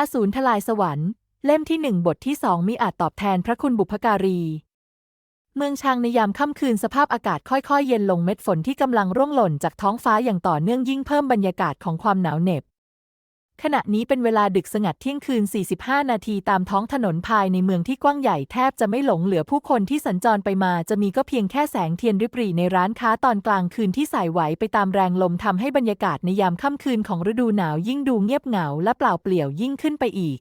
อสูรทลายสวรรค์ เล่มที่หนึ่งบทที่สองมีอาจตอบแทนพระคุณบุพการี เมืองชางในยามค่ำคืนสภาพอากาศค่อยๆ เย็นลงเม็ดฝนที่กำลังร่วงหล่นจากท้องฟ้าอย่างต่อเนื่องยิ่งเพิ่มบรรยากาศของความหนาวเหน็บ ขณะนี้เป็นเวลาดึกสงัดเที่ยงคืน 45 นาทีตามท้องถนนภายในเมืองที่กว้างใหญ่แทบจะไม่หลงเหลือผู้คนที่สัญจรไปมา จะมีก็เพียงแค่แสงเทียนริบหรี่ในร้านค้าตอนกลางคืนที่สายไหวไปตามแรงลมทำให้บรรยากาศในยามค่ำคืนของฤดูหนาวยิ่งดูเงียบเหงาและเปล่าเปลี่ยวยิ่งขึ้นไปอีก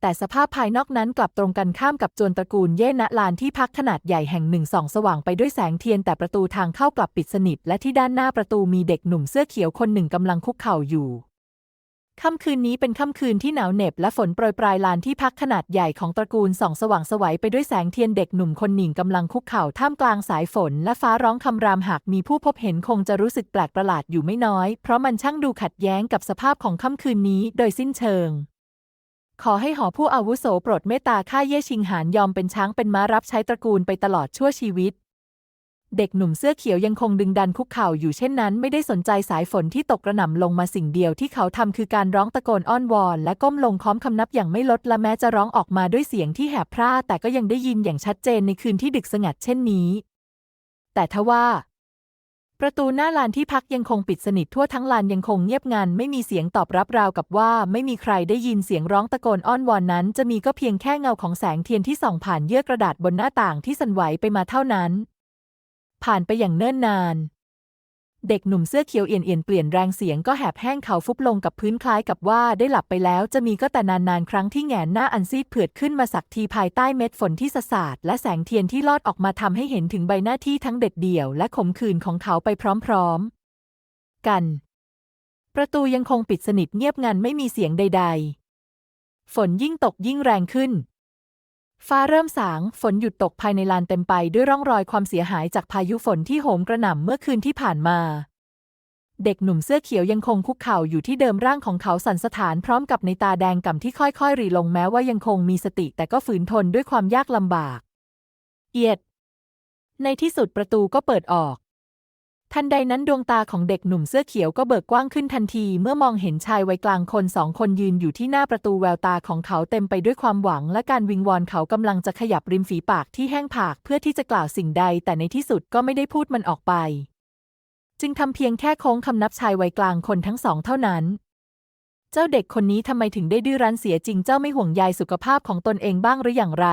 แต่สภาพภายนอกนั้นกลับตรงกันข้ามกับโจรตระกูลเย่ณลานที่พักขนาดใหญ่แห่งหนึ่งส่องสว่างไปด้วยแสงเทียนแต่ประตูทางเข้ากลับปิดสนิทและที่ด้านหน้าประตูมีเด็กหนุ่มเสื้อเขียวคนหนึ่งกำลังคุกเข่าอยู่ ค่ำคืนนี้เป็นค่ำคืนที่หนาวเหน็บและฝนโปรยปลายลานที่พักขนาดใหญ่ของตระกูลส่องสว่างสวัยไปด้วยแสงเทียนเด็กหนุ่มคนหนึ่งกำลังคุกเข่าท่ามกลางสายฝน และฟ้าร้องคำรามหากมีผู้พบเห็นคงจะรู้สึกแปลกประหลาดอยู่ไม่น้อย เพราะมันช่างดูขัดแย้งกับสภาพของค่ำคืนนี้โดยสิ้นเชิง ขอให้หอผู้อาวุโสโปรดเมตตาข้าเย่ชิงหานยอมเป็นช้างเป็นม้ารับใช้ตระกูลไปตลอดชั่วชีวิต เด็กหนุ่มเสื้อเขียวยังคงดึงดันคุกเข่าอยู่เช่นนั้น ไม่ได้สนใจสายฝนที่ตกกระหน่ำลงมาสิ่งเดียวที่เขาทำคือการร้องตะโกนอ้อนวอน และก้มลงค้อมคำนับอย่างไม่ลดและแม้จะร้องออกมาด้วยเสียงที่แหบพร่าแต่ก็ยังได้ยินอย่างชัดเจนในคืนที่ดึกสงัดเช่นนี้ แต่ทว่า ประตูหน้าลานที่พักยังคงปิดสนิททั่วทั้งลานยังคงเงียบงันไม่มีเสียงตอบรับราวกับว่า ไม่มีใครได้ยินเสียงร้องตะโกนอ้อนวอนนั้น จะมีก็เพียงแค่เงาของแสงเทียนที่ส่องผ่านเยื่อกระดาษบนหน้าต่างที่สั่นไหวไปมาเท่านั้น ผ่านไปอย่างเนิ่นนาน เด็กหนุ่มเสื้อเขียวเอียนเอียนเปลี่ยนแรงเสียงก็แหบแห้งเขาฟุบลงกับพื้นคล้ายกับว่าได้หลับไปแล้วจะมีก็แต่นานๆ ครั้งที่แงนหน้าอันซีดเผือดขึ้นมาสักทีภายใต้เม็ดฝนที่สะสาดและแสงเทียนที่ลอดออกมาทำให้เห็นถึงใบหน้าที่ทั้งเด็ดเดี่ยวและขมขื่นของเขาไปพร้อมๆ กัน ประตูยังคงปิดสนิทเงียบงันไม่มีเสียงใด ๆ ฝนยิ่งตกยิ่งแรงขึ้น ฟ้าเริ่มสาง ฝนหยุดตกภายในลานเต็มไปด้วยร่องรอยความเสียหายจากพายุฝนที่โหมกระหน่ำเมื่อคืนที่ผ่านมา เด็กหนุ่มเสื้อเขียวยังคงคุกเข่าอยู่ที่เดิมร่างของเขาสั่นสะท้านพร้อมกับในตาแดงก่ำที่ค่อยๆ รีลงแม้ว่ายังคงมีสติแต่ก็ฝืนทนด้วยความยากลำบาก เอียด ในที่สุดประตูก็เปิดออก ทันใดนั้นดวงตาของเด็กหนุ่มเสื้อเขียวก็เบิกกว้างขึ้นทันทีเมื่อมองเห็นชายวัยกลางคนสองคนยืนอยู่ที่หน้าประตูแววตาของเขาเต็มไปด้วยความหวัง และการวิงวอนเขากำลังจะขยับริมฝีปากที่แห้งผากเพื่อที่จะกล่าวสิ่งใด แต่ในที่สุดก็ไม่ได้พูดมันออกไป จึงทำเพียงแค่โค้งคำนับชายวัยกลางคนทั้งสองเท่านั้น เจ้าเด็กคนนี้ทำไมถึงได้ดื้อรั้นเสียจริงเจ้าไม่ห่วงใยสุขภาพของตนเองบ้างหรืออย่างไร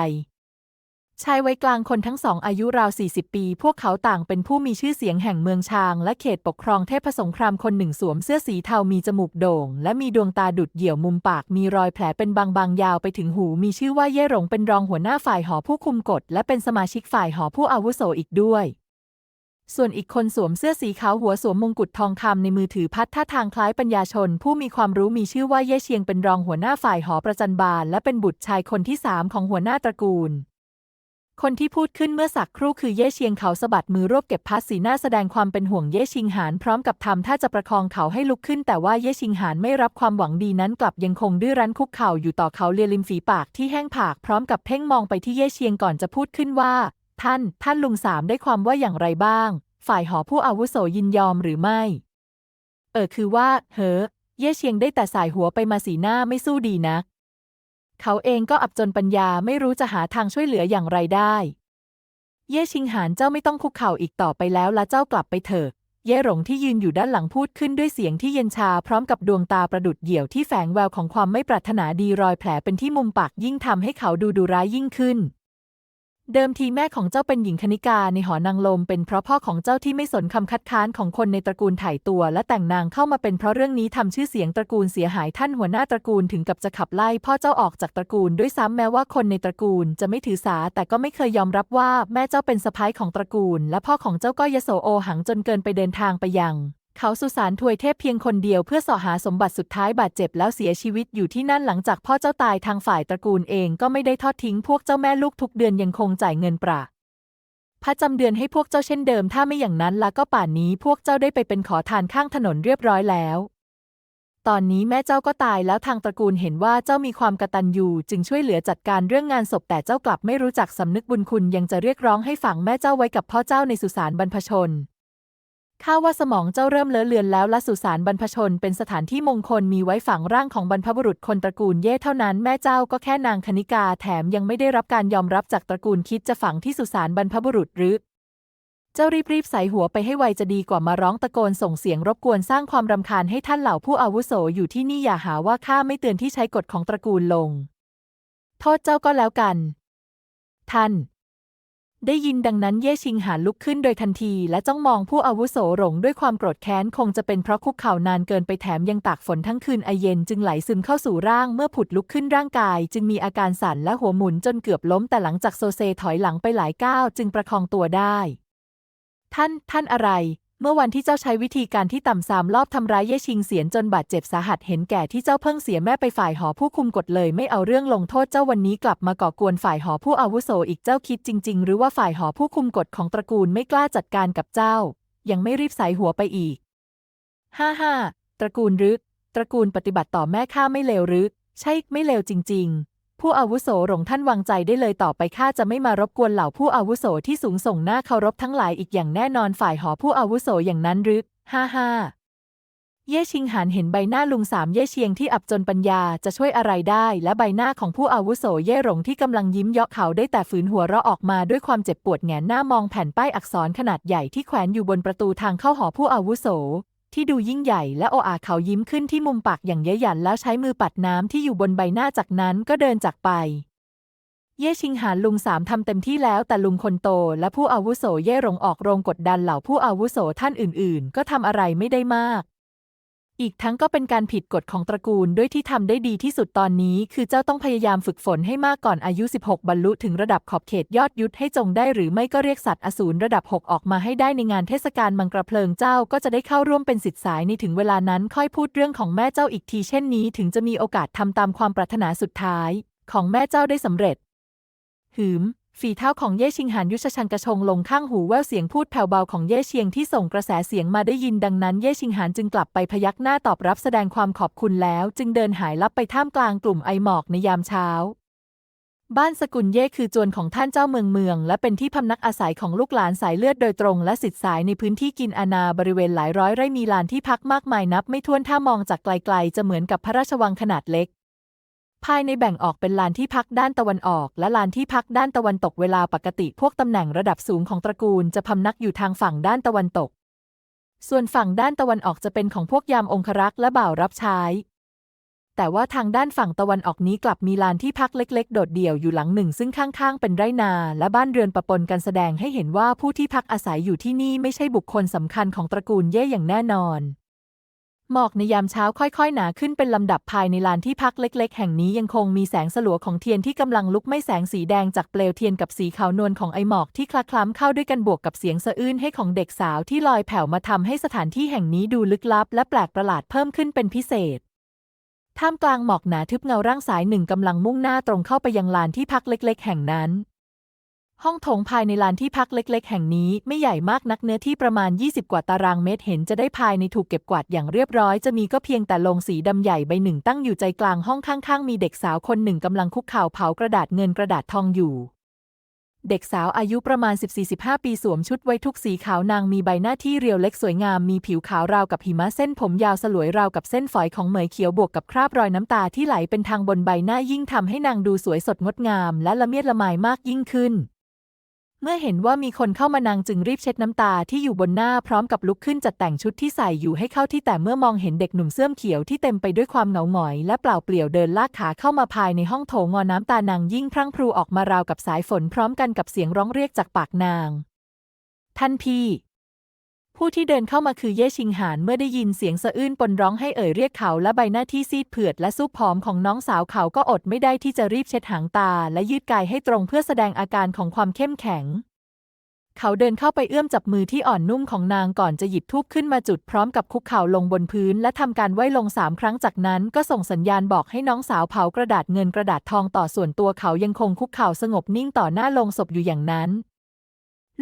ชายวัยกลางคนทั้งสองอายุราว 40 ปี พวกเขาต่างเป็นผู้มีชื่อเสียงแห่งเมืองชาง และเขตปกครองเทพสงครามคนหนึ่งสวมเสื้อสีเทามีจมูกโด่ง และมีดวงตาดุดเหี่ยวมุมปากมีรอยแผลเป็นบางๆยาวไปถึงหู มีชื่อว่าเย่หลงเป็นรองหัวหน้าฝ่ายหอผู้คุมกฎ และเป็นสมาชิกฝ่ายหอผู้อาวุโสอีกด้วย ส่วนอีกคนสวมเสื้อสีขาวหัวสวมมงกุฎทองคำในมือถือพัดท่าทางคล้ายปัญญาชน ผู้มีความรู้มีชื่อว่าเย่เชียงเป็นรองหัวหน้าฝ่ายหอประจันบาล และเป็นบุตรชายคนที่สามของหัวหน้าตระกูล คนที่พูดขึ้นเมื่อสักครู่คือเย่เชียงเขาสะบัดมือรวบเก็บพัดสีหน้าแสดงความเป็นห่วงเย่ชิงหานพร้อมกับทำท่าจะประคองเขาให้ลุกขึ้น แต่ว่าเย่ชิงหานไม่รับความหวังดีนั้นกลับยังคงดื้อรั้นคุกเข่าอยู่ต่อเขาเลียริมฝีปากที่แห้งผากพร้อมกับเพ่งมองไปที่เย่เชียงก่อนจะพูดขึ้นว่า ท่าน ท่านลุงสามได้ความว่าอย่างไรบ้าง ฝ่ายหอผู้อาวุโสยินยอมหรือไม่ เออคือว่า เฮ้อเย่เชียงได้แต่สายหัวไปมาสีหน้าไม่สู้ดีนัก เขาเองก็อับจนปัญญาไม่รู้จะหาทางช่วยเหลืออย่างไรได้ เย่ชิงหานเจ้าไม่ต้องคุกเข่าอีกต่อไปแล้วละเจ้ากลับไปเถอะ เย่หลงที่ยืนอยู่ด้านหลังพูดขึ้นด้วยเสียงที่เย็นชาพร้อมกับดวงตาประดุดเหี่ยวที่แฝงแววของความไม่ปรารถนาดีรอยแผลเป็นที่มุมปากยิ่งทำให้เขาดูดูร้ายยิ่งขึ้น เดิมทีแม่ของเจ้าเป็นหญิงคณิกาในหอนางลม เป็นเพราะพ่อของเจ้าที่ไม่สนคำคัดค้านของคนในตระกูลถ่ายตัวและแต่งนางเข้ามาเป็นเพราะเรื่องนี้ทำชื่อเสียงตระกูลเสียหายท่านหัวหน้าตระกูลถึงกับจะขับไล่พ่อเจ้าออกจากตระกูลด้วยซ้ำแม้ว่าคนในตระกูลจะไม่ถือสาแต่ก็ไม่เคยยอมรับว่าแม่เจ้าเป็นสะพ้ายของตระกูล และพ่อของเจ้าก็ยโสโอหังจนเกินไปเดินทางไปยัง เขาสุสานถวยเทพเพียงคนเดียวเพื่อเสาะหาสมบัติสุดท้ายบาดเจ็บแล้วเสียชีวิตอยู่ที่นั่นหลังจากพ่อเจ้าตายทางฝ่ายตระกูลเองก็ไม่ได้ทอดทิ้งพวกเจ้าแม่ลูกทุกเดือนยังคงจ่ายเงินปราพระจำเดือนให้พวกเจ้าเช่นเดิม ถ้าไม่อย่างนั้นละก็ป่านนี้พวกเจ้าได้ไปเป็นขอทานข้างถนนเรียบร้อยแล้ว ตอนนี้แม่เจ้าก็ตายแล้วทางตระกูลเห็นว่าเจ้ามีความกตัญญูจึงช่วยเหลือจัดการเรื่องงานศพแต่เจ้ากลับไม่รู้จักสำนึกบุญคุณยังจะเรียกร้องให้ฝังแม่เจ้าไว้กับพ่อเจ้าในสุสานบรรพชน ข้าว่าสมองเจ้าเริ่มเลอะเลือนแล้วและสุสานบรรพชนเป็นสถานที่มงคลมีไว้ฝังร่างของบรรพบุรุษคนตระกูลเย่เท่านั้นแม่เจ้าก็แค่นางคณิกาแถมยังไม่ได้รับการยอมรับจากตระกูลคิดจะฝังที่สุสานบรรพบุรุษหรือ เจ้ารีบๆใส่หัวไปให้ไวจะดีกว่ามาร้องตะโกนส่งเสียงรบกวนสร้างความรำคาญให้ท่านเหล่าผู้อาวุโสอยู่ที่นี่อย่าหาว่าข้าไม่เตือนที่ใช้กฎของตระกูลลง โทษเจ้าก็แล้วกัน ท่าน ได้ยินดังนั้นเย่ชิงหานลุกขึ้นโดยทันที และจ้องมองผู้อาวุโสหลงด้วยความโกรธแค้นคงจะเป็นเพราะคุกเข่านานเกินไปแถมยังตากฝนทั้งคืนไอเย็นจึงไหลซึมเข้าสู่ร่างเมื่อผุดลุกขึ้นร่างกาย จึงมีอาการสั่นและหัวหมุนจนเกือบล้มแต่หลังจากโซเซถอยหลังไปหลายก้าวจึงประคองตัวได้ ท่าน ท่านอะไร เมื่อวันที่เจ้าใช้วิธีการที่ต่ำซามลอบทำร้ายเย่ชิงเสียนจนบาดเจ็บสาหัสเห็นแก่ที่เจ้าเพิ่งเสียแม่ไปฝ่ายหอผู้คุมกฎเลย ไม่เอาเรื่องลงโทษเจ้าวันนี้กลับมาก่อกวนฝ่ายหอผู้อาวุโสอีกเจ้าคิดจริง ๆ หรือว่าฝ่ายหอผู้คุมกฎของตระกูลไม่กล้าจัดการกับเจ้า ยังไม่รีบใส่หัวไปอีกห้าห้าตระกูลรึตระกูลปฏิบัติต่อแม่ข้าไม่เลวหรือใช่ไม่เลวจริง ๆ ผู้อาวุโสหลงท่านวางใจได้เลยต่อไปข้าจะไม่มารบกวนเหล่าผู้อาวุโสที่สูงส่งหน้าเคารพทั้งหลายอีกอย่างแน่นอนฝ่ายหอผู้อาวุโสอย่างนั้นหรือห้าห้าเย่ชิงหานเห็นใบหน้าลุงสามเย่เชียงที่อับจนปัญญาจะช่วยอะไรได้ และใบหน้าของผู้อาวุโสเย่หลงที่กำลังยิ้มเยาะเขาได้แต่ฝืนหัวเราะออกมาด้วยความเจ็บปวดแงนหน้ามองแผ่นป้ายอักษรขนาดใหญ่ที่แขวนอยู่บนประตูทางเข้าหอผู้อาวุโส ที่ดูยิ่งใหญ่และโออาเขายิ้มขึ้นที่มุมปากอย่างเย้ยหยันแล้วใช้มือปัดน้ำที่อยู่บนใบหน้าจากนั้นก็เดินจากไป เย่ชิงหานลุงสามทำเต็มที่แล้วแต่ลุงคนโตและผู้อาวุโสเย่หลงออกโรงกดดันเหล่าผู้อาวุโสท่านอื่นๆ ก็ทำอะไรไม่ได้มาก อีกทั้งก็เป็นการผิดกฎของตระกูลด้วยที่ทำได้ดีที่สุดตอนนี้ คือเจ้าต้องพยายามฝึกฝนให้มากก่อนอายุ 16 บรรลุถึงระดับขอบเขตยอดยุทธให้จงได้หรือไม่ก็เรียกสัตว์อสูรระดับ 6 ออกมาให้ได้ในงานเทศกาลมังกรเพลิงเจ้าก็จะได้เข้าร่วมเป็นสิทธิ์สายในถึงเวลานั้นค่อยพูดเรื่องของแม่เจ้าอีกทีเช่นนี้ ถึงจะมีโอกาสทำตามความปรารถนาสุดท้าย ของแม่เจ้าได้สำเร็จ หืม ฝีเท้าของเย่ชิงหานยุชชันกระชงลงข้างหูแววเสียงพูดแผ่วเบาของเย่เชียงที่ส่งกระแสเสียงมาได้ยินดังนั้นเย่ชิงหานจึงกลับไปพยักหน้าตอบรับแสดงความขอบคุณแล้ว จึงเดินหายลับไปท่ามกลางกลุ่มไอหมอกในยามเช้า บ้านสกุลเย่คือจวนของท่านเจ้าเมืองเมือง และเป็นที่พำนักอาศัยของลูกหลานสายเลือดโดยตรงและสิทธิสายในพื้นที่กินอาณาบริเวณหลายร้อยไร่มีลานที่พักมากมายนับ ไม่ถ้วนถ้ามองจากไกลๆ จะเหมือนกับพระราชวังขนาดเล็ก ภายในแบ่งออกเป็นลานที่พักด้านตะวันออก และลานที่พักด้านตะวันตกเวลาปกติพวกตำแหน่งระดับสูงของตระกูลจะพำนักอยู่ทางฝั่งด้านตะวันตก ส่วนฝั่งด้านตะวันออกจะเป็นของพวกยามองครักษ์และบ่าวรับใช้ แต่ว่าทางด้านฝั่งตะวันออกนี้กลับมีลานที่พักเล็ก ๆ โดดเดี่ยวอยู่หลังหนึ่ง ซึ่งข้างๆ เป็นไรนา และบ้านเรือนปะปนกันแสดงให้เห็นว่าผู้ที่พักอาศัยอยู่ที่นี่ไม่ใช่บุคคลสำคัญของตระกูลเย่อย่างแน่นอน หมอกในยามเช้าค่อยๆ หนาขึ้นเป็นลำดับภายในลานที่พักเล็ก ๆ แห่งนี้ยังคงมีแสงสลัวของเทียนที่กำลังลุกไม้แสงสีแดงจากเปลวเทียนกับสีขาวนวลของไอหมอกที่คละคล้ำเข้าด้วยกันบวกกับเสียงสะอื้นให้ของเด็กสาวที่ลอยแผ่วมาทำให้สถานที่แห่งนี้ดูลึกลับ และแปลกประหลาดเพิ่มขึ้นเป็นพิเศษท่ามกลางหมอกหนาทึบเงาร่างสายหนึ่งกำลังมุ่งหน้าตรงเข้าไปยังลานที่พักเล็ก ๆ แห่งนั้น ห้องโถงภายในลานที่พักเล็ก ๆ แห่งนี้ไม่ใหญ่มากนักเนื้อที่ประมาณ 20 กว่าตารางเมตรเห็นจะได้ภายในถูกเก็บกวาดอย่างเรียบร้อยจะมีก็เพียงแต่โลงสีดำใหญ่ใบหนึ่งตั้งอยู่ใจกลางห้องข้างๆ มีเด็กสาวคนหนึ่งกำลังคุกเข่าเผากระดาษเงินกระดาษทองอยู่เด็กสาวอายุประมาณ 14-15 ปีสวมชุดไว้ทุกสีขาวนางมีใบหน้าที่เรียวเล็กสวยงามมีผิวขาวราวกับหิมะเส้นผมยาวสลวยราวกับเส้นฝอยของเหมยเขียวบวกกับคราบรอยน้ำตาที่ไหลเป็นทางบนใบหน้ายิ่งทำให้นางดูสวยสดงดงามและละเมียดละไมมากยิ่งขึ้น เมื่อเห็นว่ามีคนเข้ามานางจึงรีบเช็ดน้ำตาที่อยู่บนหน้าพร้อมกับลุกขึ้นจัดแต่งชุดที่ใส่อยู่ให้เข้าที่แต่เมื่อมองเห็นเด็กหนุ่มเสื้อเขียวที่เต็มไปด้วยความเหงาหงอย และเปล่าเปลี่ยวเดินลากขาเข้ามาภายในห้องโถงงอน้ำตานางยิ่งพรั่งพรูออกมาราวกับสายฝนพร้อมกันกับเสียงร้องเรียกจากปากนาง ท่านพี่ ผู้ที่เดินเข้ามาคือเย่ชิงหานเมื่อได้ยินเสียงสะอื้นปนร้องให้เอ่ยเรียกเขาและใบหน้าที่ซีดเผือดและซุบผอมของน้องสาวเขาก็อดไม่ได้ที่จะรีบเช็ดหางตา และยืดกายให้ตรงเพื่อแสดงอาการของความเข้มแข็ง เขาเดินเข้าไปเอื้อมจับมือที่อ่อนนุ่มของนางก่อนจะหยิบทูบขึ้นมาจุดพร้อมกับคุกเข่าลงบนพื้น และทำการไหว้ลงสามครั้งจากนั้นก็ส่งสัญญาณบอกให้น้องสาวเผากระดาษเงินกระดาษทองต่อส่วนตัวเขายังคงคุกเข่าสงบนิ่งต่อหน้าลงศพอยู่อย่างนั้น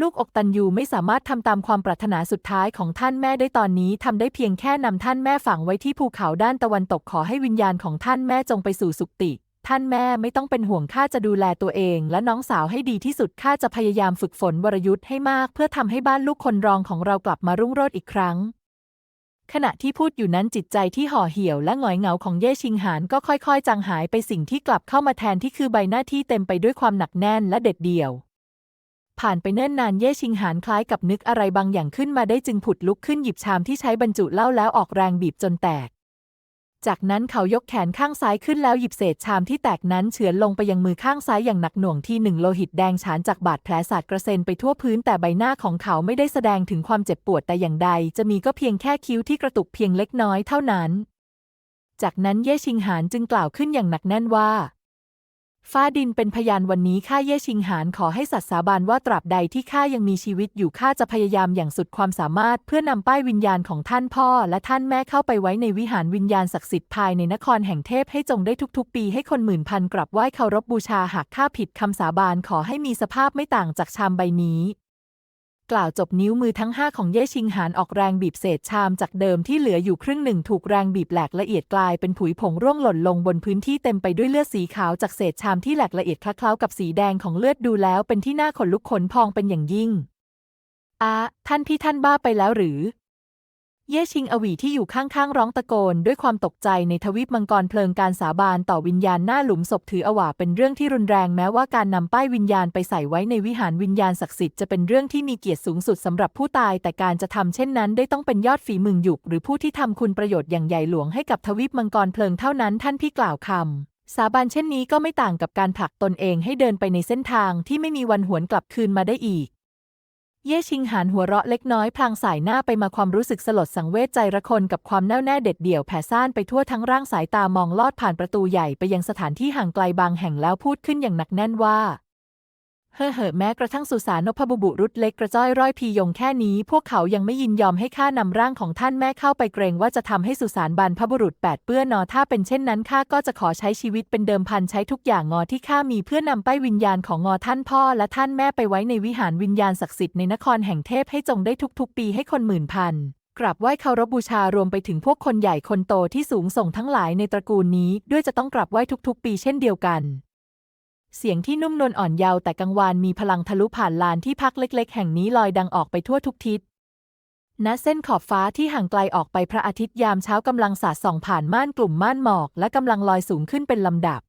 ลูกอกตันยูไม่สามารถทำตามความปรารถนาสุดท้ายของท่านแม่ได้ตอนนี้ทำได้เพียงแค่นำท่านแม่ฝังไว้ที่ภูเขาด้านตะวันตกขอให้วิญญาณของท่านแม่จงไปสู่สุคติ ท่านแม่ไม่ต้องเป็นห่วงข้าจะดูแลตัวเอง และน้องสาวให้ดีที่สุดข้าจะพยายามฝึกฝนวรยุทธ์ให้มาก เพื่อทำให้บ้านลูกคนรองของเรากลับมารุ่งโรจน์อีกครั้ง ขณะที่พูดอยู่นั้นจิตใจที่ห่อเหี่ยวและหงอยเหงาของเย่ชิงหานก็ค่อยๆ จางหายไปสิ่งที่กลับเข้ามาแทนที่คือใบหน้าที่เต็มไปด้วยความหนักแน่นและเด็ดเดี่ยว ผ่านไปเนิ่นนานเย่ชิงหานคล้ายกับนึกอะไรบางอย่างขึ้นมาได้จึงผุดลุกขึ้นหยิบชามที่ใช้บรรจุเหล้าแล้วออกแรงบีบจนแตก จากนั้นเขายกแขนข้างซ้ายขึ้นแล้วหยิบเศษชามที่แตกนั้นเฉือนลงไปยังมือข้างซ้ายอย่างหนักหน่วงที่หนึ่งโลหิตแดงฉานจากบาดแผลสาดกระเซ็นไปทั่วพื้นแต่ใบหน้าของเขาไม่ได้แสดงถึงความเจ็บปวดแต่อย่างใด จะมีก็เพียงแค่คิ้วที่กระตุกเพียงเล็กน้อยเท่านั้น จากนั้นเย่ชิงหานจึงกล่าวขึ้นอย่างหนักแน่นว่า ฟ้าดินเป็นพยานวันนี้ข้าเย่ชิงหานขอให้สัตย์สาบานว่าตราบใดที่ข้ายังมีชีวิตอยู่ข้าจะพยายามอย่างสุดความสามารถ เพื่อนำป้ายวิญญาณของท่านพ่อ และท่านแม่เข้าไปไว้ในวิหารวิญญาณศักดิ์สิทธิ์ภายในนครแห่งเทพให้จงได้ทุกๆ ปีให้คนหมื่นพันกลับไหว้เคารพบูชาหากข้าผิดคำสาบานขอให้มีสภาพไม่ต่างจากชามใบนี้ กล่าวจบนิ้วมือทั้งห้าของเย่ชิงหานออกแรงบีบเศษชามจากเดิมที่เหลืออยู่ครึ่งหนึ่งถูกแรงบีบแหลกละเอียดกลายเป็นผุยผงร่วงหล่นลงบนพื้นที่เต็มไปด้วยเลือดสีขาวจากเศษชามที่แหลกละเอียดคล้าๆกับสีแดงของเลือดดูแล้วเป็นที่น่าขนลุกขนพองเป็นอย่างยิ่งอาท่านพี่ท่านบ้าไปแล้วหรือ เย่ชิงอวีที่อยู่ข้างๆ ร้องตะโกน ด้วยความตกใจในทวีปมังกรเพลิงการสาบานต่อวิญญาณหน้าหลุมศพถืออว่าเป็นเรื่องที่รุนแรงแม้ว่าการนำป้ายวิญญาณไปใส่ไว้ในวิหารวิญญาณศักดิ์สิทธิ์จะเป็นเรื่องที่มีเกียรติสูงสุดสำหรับผู้ตาย แต่การจะทำเช่นนั้น ได้ต้องเป็นยอดฝีมือหยุกหรือผู้ที่ทำคุณประโยชน์อย่างใหญ่หลวงให้กับทวีปมังกรเพลิงเท่านั้นท่านพี่กล่าวคำสาบานเช่นนี้ก็ไม่ต่างกับการผลักตนเองให้เดินไปในเส้นทางที่ไม่มีวันหวนกลับคืนมาได้อีก เย่ชิงหานหัวเราะเล็กน้อยพลางสายหน้าไปมาความรู้สึกสลดสังเวชใจระคนกับความแน่วแน่เด็ดเดี่ยวแผ่ซ่านไปทั่วทั้งร่างสายตามองลอดผ่านประตูใหญ่ไปยังสถานที่ห่างไกลบางแห่งแล้วพูดขึ้นอย่างหนักแน่นว่า เฮ่อเหอะแม้กระทั่งสุสานนพบุบุรุษเล็กกระจ้อยร้อยพียงแค่นี้ พวกเขายังไม่ยินยอมให้ข้านำร่างของท่านแม่เข้าไปเกรงว่าจะทำให้สุสานบรรพบุรุษแปดเปื้อนนอถ้าเป็นเช่นนั้นข้าก็จะขอใช้ชีวิตเป็นเดิมพันใช้ทุกอย่างงอที่ข้ามีเพื่อนำป้ายวิญญาณของงอท่านพ่อและท่านแม่ไปไว้ในวิหารวิญญาณศักดิ์สิทธิ์ในนครแห่งเทพให้จงได้ทุกๆ ปีให้คนหมื่นพันกราบไหว้เคารพบูชารวมไปถึงพวกคนใหญ่คนโตที่สูงส่งทั้งหลายในตระกูลนี้ ด้วยจะต้องกราบไหว้ทุกๆ ปีเช่นเดียวกัน เสียงที่นุ่มนวลอ่อนเยาว์แต่กังวานมีพลังทะลุผ่านลานที่พักเล็ก ๆ แห่งนี้ลอยดังออกไปทั่วทุกทิศ ณ เส้นขอบฟ้าที่ห่างไกลออกไปพระอาทิตย์ยามเช้ากำลังสาดส่องผ่านม่านกลุ่มม่านหมอกและกำลังลอยสูงขึ้นเป็นลำดับ